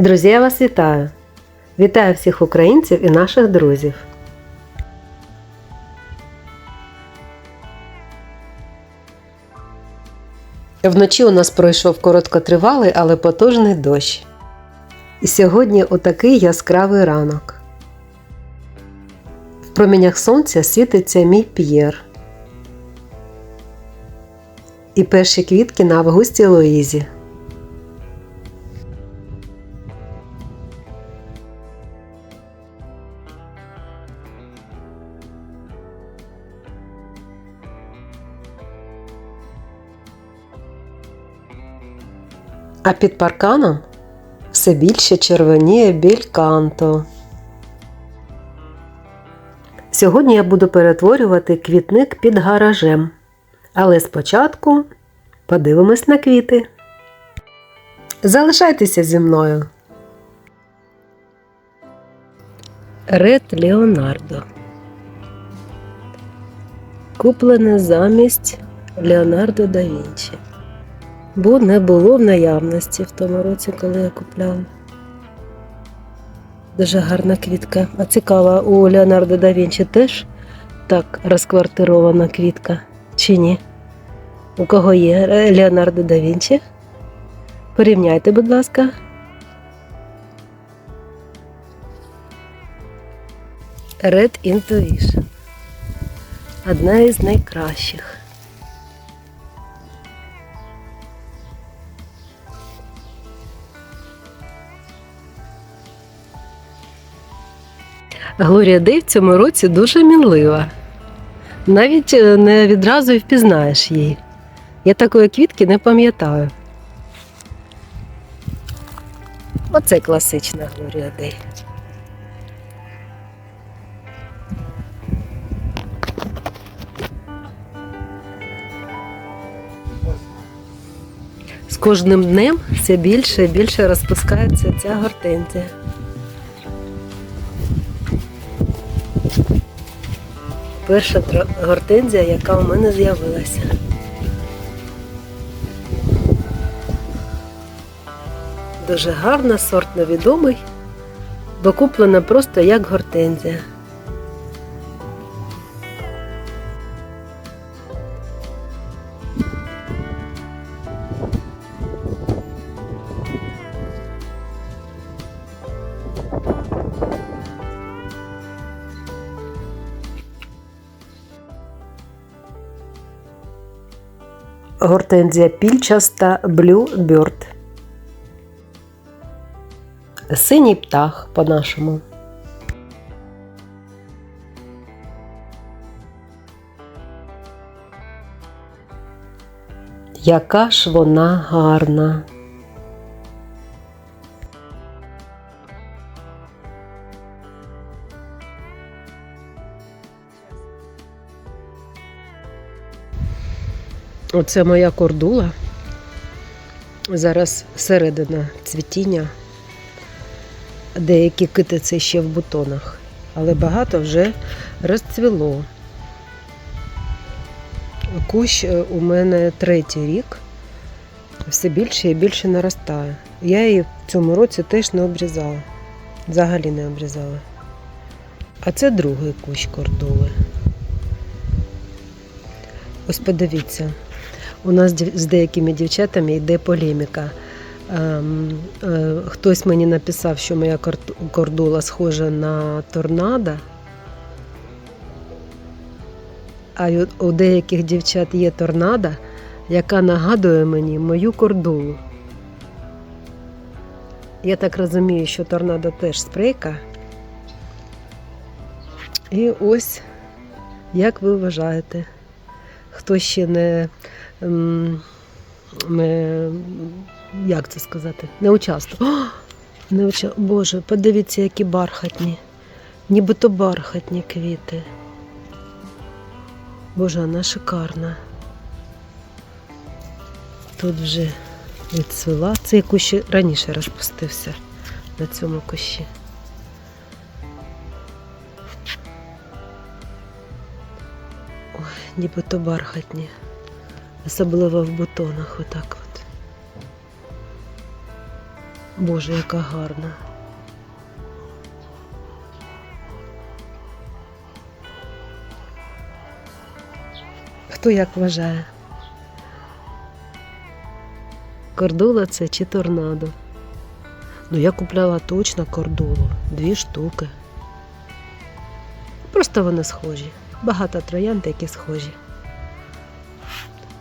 Друзі, я вас вітаю! Вітаю всіх українців і наших друзів. Вночі у нас пройшов короткотривалий, але потужний дощ. І сьогодні отакий яскравий ранок. В промінях сонця світиться мій п'єр. І перші квітки на Августі Луїзі. А під парканом все більше червоніє більканто. Сьогодні я буду перетворювати квітник під гаражем. Але спочатку подивимось на квіти. Залишайтеся зі мною. Ред Леонардо. Куплене замість Леонардо да Вінчі. Бо не було в наявності в тому році, коли я купляла. Дуже гарна квітка. А цікава, у Леонардо да Вінчі теж так розквартирована квітка чи ні? У кого є Леонардо да Вінчі? Порівняйте, будь ласка. Red Intuition. Одна із найкращих. Глорія Дей в цьому році дуже мінлива. Навіть е, не відразу й впізнаєш її. Я такої квітки не пам'ятаю. Оце класична Глорія Дей. З кожним днем все більше і більше розпускається ця гортензія. Перша гортензія, яка у мене з'явилася. Дуже гарна, сорт невідомий, бо куплена просто як гортензія. Гортензія пільчаста Bluebird. Синій птах по-нашому. Яка ж вона гарна. Оце моя кордула. Зараз середина цвітіння. Деякі китиці ще в бутонах, але багато вже розцвіло. Кущ е, у мене третій рік, все більше і більше наростає. Я її в цьому році теж не обрізала. Взагалі не обрізала. А це другий кущ кордули. Ось подивіться, у нас з деякими дівчатами йде полеміка. Ем, е, Хтось мені написав, що моя кор- кордула схожа на торнадо. А у деяких дівчат є торнадо, яка нагадує мені мою кордулу. Я так розумію, що торнадо теж спрейка. І ось, як ви вважаєте, хто ще не, ем, не як це сказати, не участвував. Не уча... Боже, подивіться, які бархатні. Нібито бархатні квіти. Боже, вона шикарна. Тут вже відцвіла. Цей кущ раніше розпустився на цьому кущі. Ой, нібито бархатні. Особливо в бутонах, отак от. Боже, яка гарна. Хто як вважає? Кордула це чи торнадо? Ну, я купляла точно кордулу. Дві штуки. Просто вони схожі. Багато троянд, які схожі.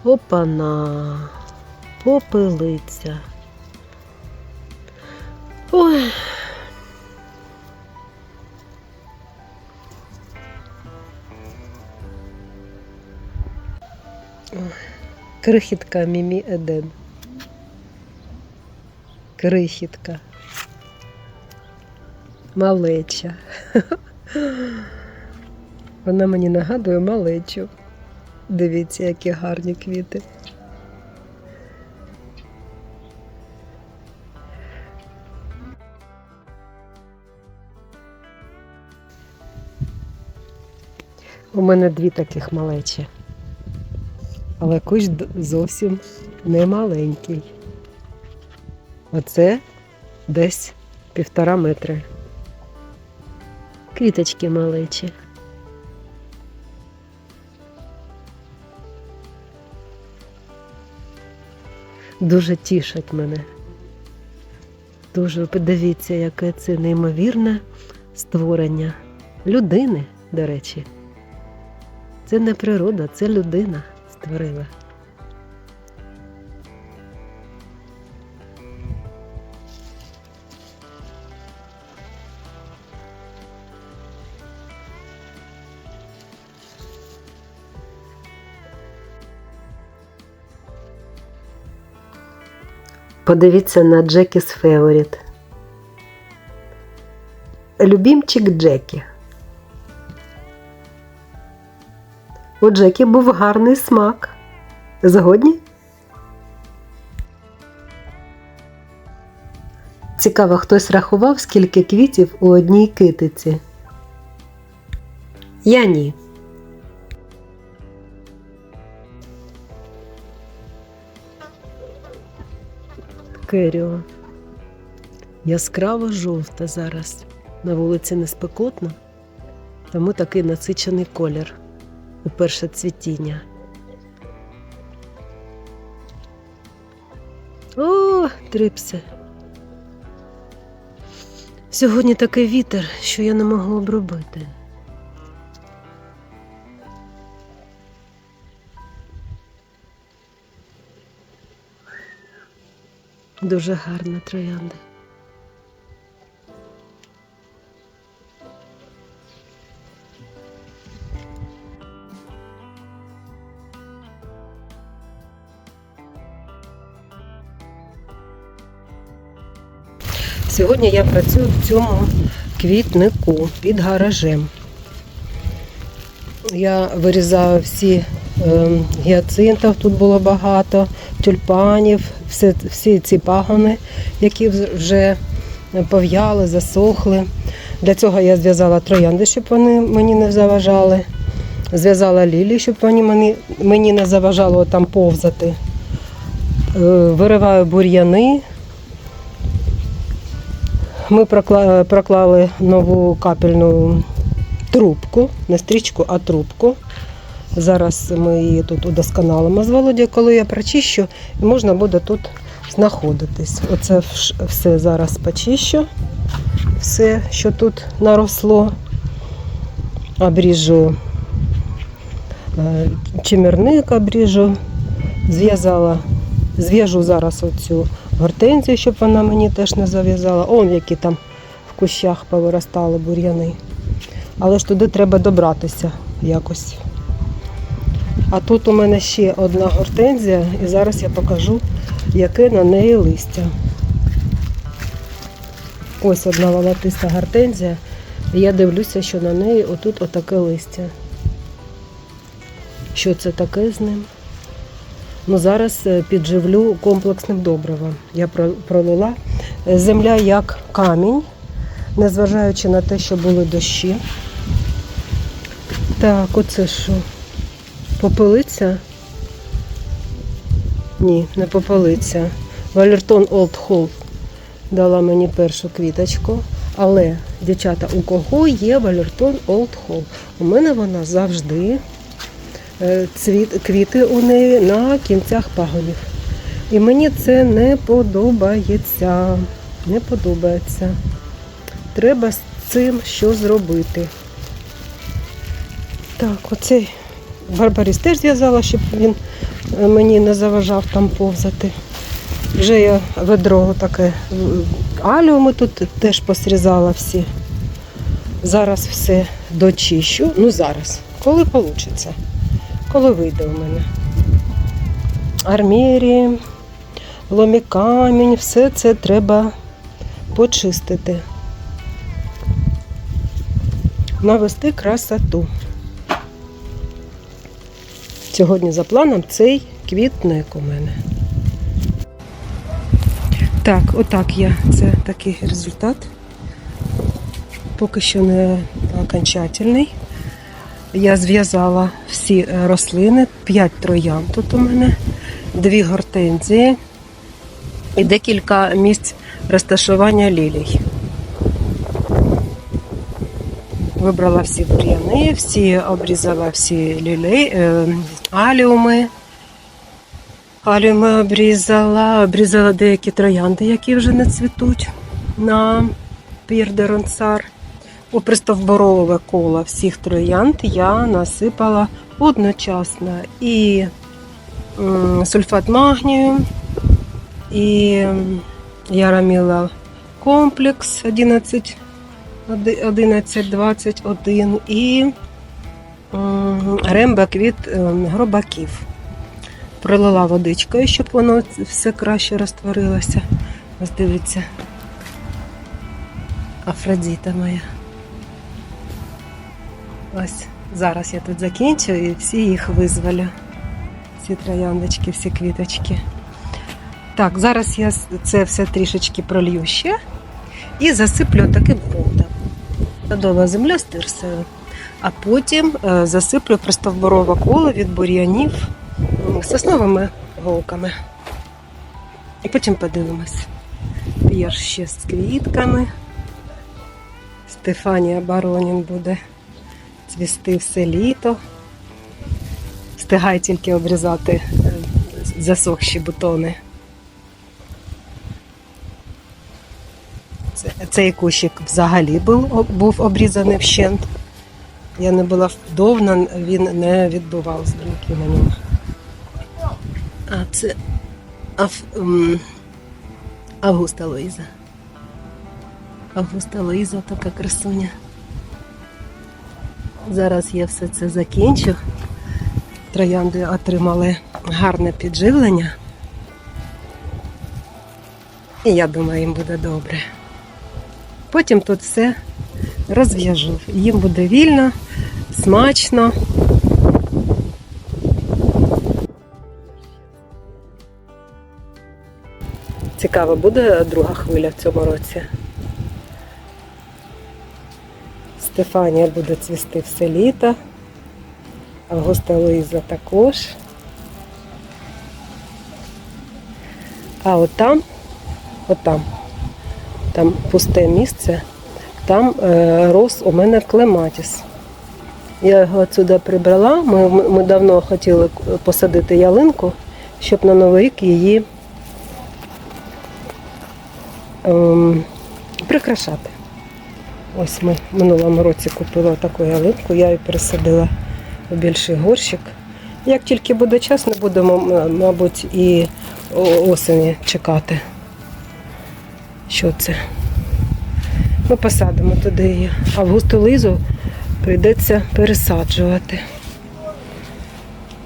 Опана. Попелиця. Ой. Крихітка Мімі Еден. Крихітка. Малеча. Вона мені нагадує малечу. Дивіться, які гарні квіти. У мене дві таких малечі. Але кущ зовсім не маленький. Оце десь півтора метри. Квіточки малечі. Дуже тішать мене. Дуже подивіться, яке це неймовірне створення людини, до речі. Це не природа, це людина створила. Подивіться на Джекіс Феворіт. Любімчик Джекі. У Джекі був гарний смак. Згодні? Цікаво, хтось рахував, скільки квітів у одній китиці. Я ні. Керіо. Яскраво жовта зараз. На вулиці не спекотно, тому такий насичений колір у перше цвітіння. О, трипси. Сьогодні такий вітер, що я не можу обробити. Дуже гарна троянда. Сьогодні я працюю в цьому квітнику під гаражем. Я вирізаю всі е, гіацинтів, тут було багато, тюльпанів, все, всі ці пагони, які вже пов'яли, засохли. Для цього я зв'язала троянди, щоб вони мені не заважали. Зв'язала лілії, щоб вони мені, мені не заважало там повзати. Е, Вириваю бур'яни, ми прокла- проклали нову капельну трубку, не стрічку, а трубку. Зараз ми її тут удосконалимо з Володя, коли я прочищу, і можна буде тут знаходитись. Оце все зараз почищу, все, що тут наросло. Обріжу е, чимерник, обріжу, зв'язала, зв'яжу зараз оцю гортензію, щоб вона мені теж не зав'язала. Он які там в кущах повиростали бур'яни. Але ж туди треба добратися якось. А тут у мене ще одна гортензія, і зараз я покажу, яке на неї листя. Ось одна волотиста гортензія. І я дивлюся, що на неї отут отаке листя. Що це таке з ним? Ну, зараз е, підживлю комплексним добривом. Я пролила. Е, Земля як камінь, незважаючи на те, що були дощі. Так, оце що? Попелиця? Ні, не попелиця. Валертон Олд Холл. дала мені першу квіточку. Але, дівчата, у кого є Валертон Old Hall? У мене вона завжди е, цвіт, квіти у неї на кінцях пагонів. І мені це не подобається. Не подобається. Треба з цим що зробити. Так, оцей Барбаріс теж зв'язала, щоб він е, мені не заважав там повзати. Вже я ведро таке аліуми тут теж посрізала всі. Зараз все дочищу. Ну зараз, коли вийде, коли вийде у мене. Армерії, ломікамінь, все це треба почистити. Навести красоту. Сьогодні за планом цей квітник у мене. Так, отак я. Це такий результат. Поки що не окончательний. Я зв'язала всі е, рослини, 5 троян тут у мене, дві гортензії і декілька місць розташування лілій. Вибрала всі бур'яни, всі обрізала всі лілей, аліуми. Аліуми обрізала, обрізала деякі троянди, які вже не цвітуть на Пір де Ронсар. У пристовборове коло всіх троянд я насипала одночасно і сульфат магнію, і яраміла комплекс 11 11-21 і м, рембаквіт ем, гробаків. Пролила водичкою, щоб воно все краще розтворилося. Ось дивіться. Афродіта моя. Ось зараз я тут закінчу і всі їх визволю. Всі трояндочки, всі квіточки. Так, зараз я це все трішечки пролью ще і засиплю таким. Садова земля з. А потім е, засиплю пристовборове коло від бур'янів сосновими голками. І потім подивимось. П'єр ще з квітками. Стефанія Баронін буде цвісти все літо. Встигай тільки обрізати е, засохші бутони. Цей кущик взагалі був, був обрізаний вщент. Я не була вдовна, він не відбував збринки на ньому. А це Аф, Августа Луїза. Августа Луїза така красуня. Зараз я все це закінчу. Троянди отримали гарне підживлення. І я думаю, їм буде добре. Потім тут все розв'яжу. Їм буде вільно, смачно. Цікаво, буде друга хвиля в цьому році. Стефанія буде цвісти все літо. Августа Луїза також. А от там, от там, пусте місце, там е, рос у мене клематіс. Я його отсюди прибрала. Ми, ми давно хотіли посадити ялинку, щоб на Новий рік її ем, прикрашати. Ось ми в минулому році купили таку ялинку, я її пересадила у більший горщик. Як тільки буде час, не будемо, мабуть, і осені чекати. Що це? Ми посадимо туди її. Августу лизу прийдеться пересаджувати.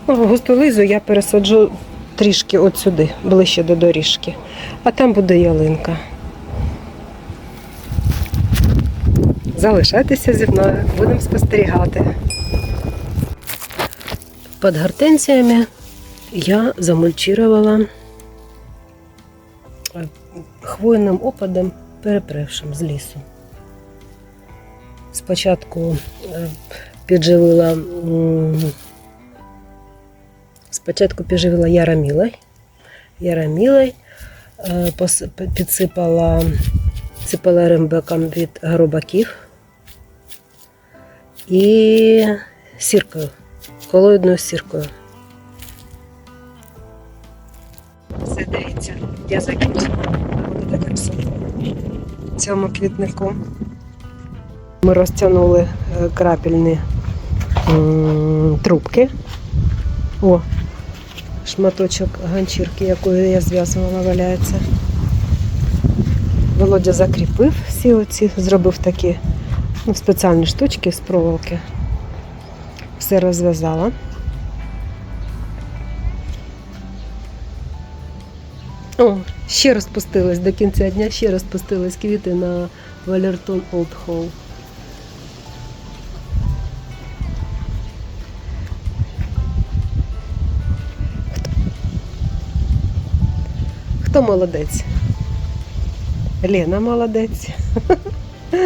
Ну, Августу лизу я пересаджу трішки от сюди, ближче до доріжки. А там буде ялинка. Залишайтеся зі мною, будемо спостерігати. Під гортензіями я замульчувала хвойним опадом, перепревшим з лісу. Спочатку е, підживила спочатку підживила ярамілой, ярамілой, Е, пос- п- Підсипала від горобаків і сіркою, колоїдною сіркою. Все дивіться, я закінчила. Цьому квітнику ми розтягнули е, крапельні трубки. О, шматочок ганчірки, якою я зв'язувала, валяється. Володя закріпив всі оці, зробив такі ну, спеціальні штучки з проволоки. Все розв'язала. Ще розпустились до кінця дня, ще розпустились квіти на Валертон Олд Холл. Хто молодець? Лена молодець.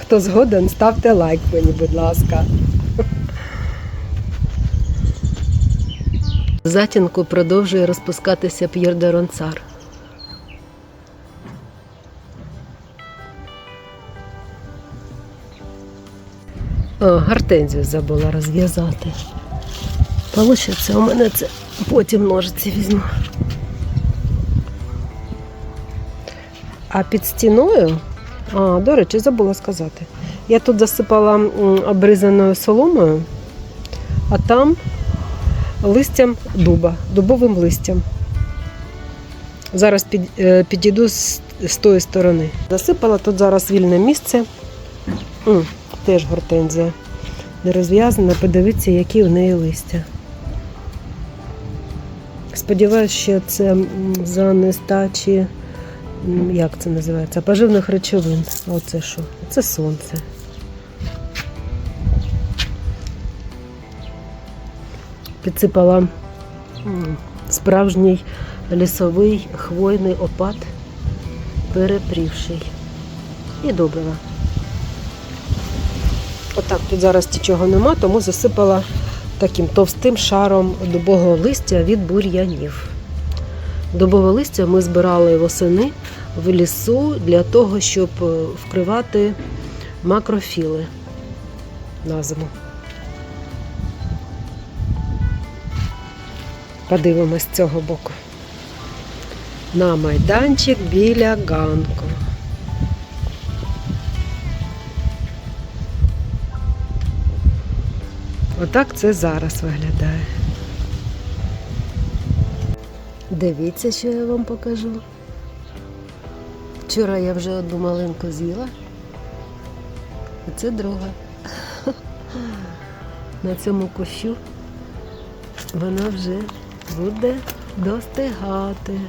Хто згоден, ставте лайк мені, будь ласка. Затінку продовжує розпускатися П'єр де Ронцар. О, гортензію забула розв'язати. Получиться, у мене це потім ножиці візьму. А під стіною, а, до речі, забула сказати. Я тут засипала обрізаною соломою, а там листям дуба, дубовим листям. Зараз під, е, підійду з, з тої сторони. Засипала тут зараз вільне місце. М, теж гортензія. Не розв'язана, подивіться, які в неї листя. Сподіваюсь, що це за нестачі, як це називається, поживних речовин. Оце що? Це сонце. Підсипала справжній лісовий хвойний опад, перепрівший. І добрива. Отак, тут зараз нічого нема, тому засипала таким товстим шаром дубового листя від бур'янів. Дубове листя ми збирали восени в лісу для того, щоб е, вкривати макрофіли на зиму. Подивимось з цього боку. На майданчик біля ганку. Отак це зараз виглядає. Дивіться, що я вам покажу. Вчора я вже одну малинку з'їла, а це друга. На цьому кущу вона вже буде достигати.